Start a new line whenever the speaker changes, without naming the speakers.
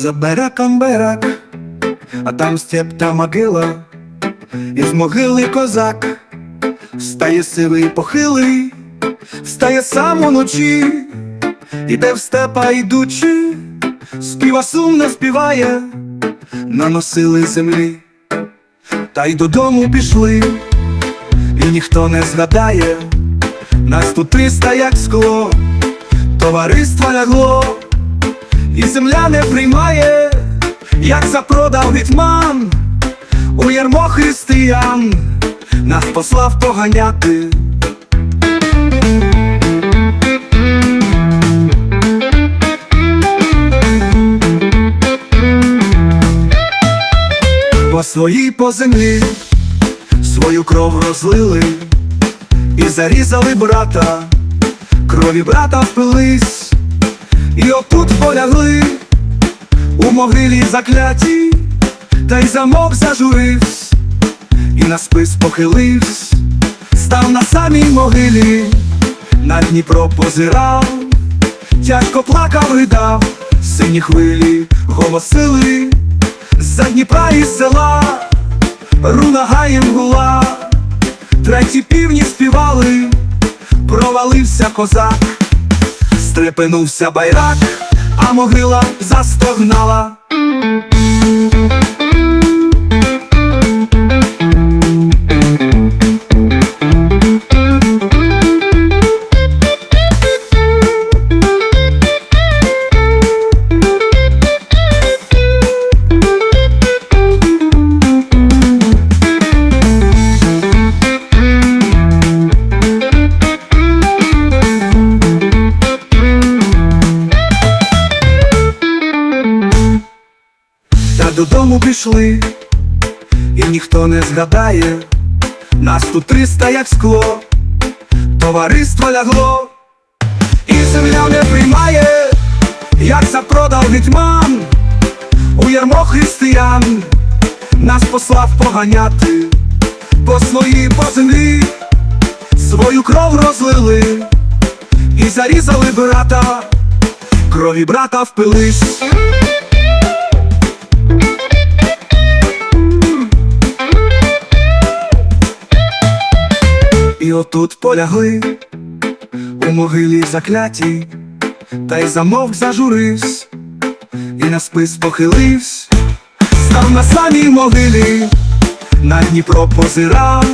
За береком берег, а там степ та могила, із могили козак, встає сивий похилий, встає сам уночі, іде в степа йдучи, співа сумно співає, наносили землі, та й додому пішли, і ніхто не згадає, нас тут триста, як скло, товариство лягло. І земля не приймає, як запродав гетьман у ярмо християн, нас послав поганяти. По своїй по землі свою кров розлили і зарізали брата, крові брата впились. І отут полягли у могилі закляті, та й замок зажуривсь, і на спис похиливсь, став на самій могилі, на Дніпро позирав, тяжко плакав, ридав, сині хвилі голосили, за Дніпра і села, руна гаєм гула, треті півні співали, провалився козак. Стрепенувся байрак, а могила застогнала. Додому пішли, і ніхто не згадає, нас тут триста, як скло, товариство лягло, і земля не приймає, як запродав гетьман, у ярмо християн, нас послав поганяти, по своїй по землі, свою кров розлили, і зарізали брата, крові брата впились. І отут полягли у могилі закляті, та й замовк зажуривсь, і на спис похиливсь, став на самій могилі, на Дніпро позирав,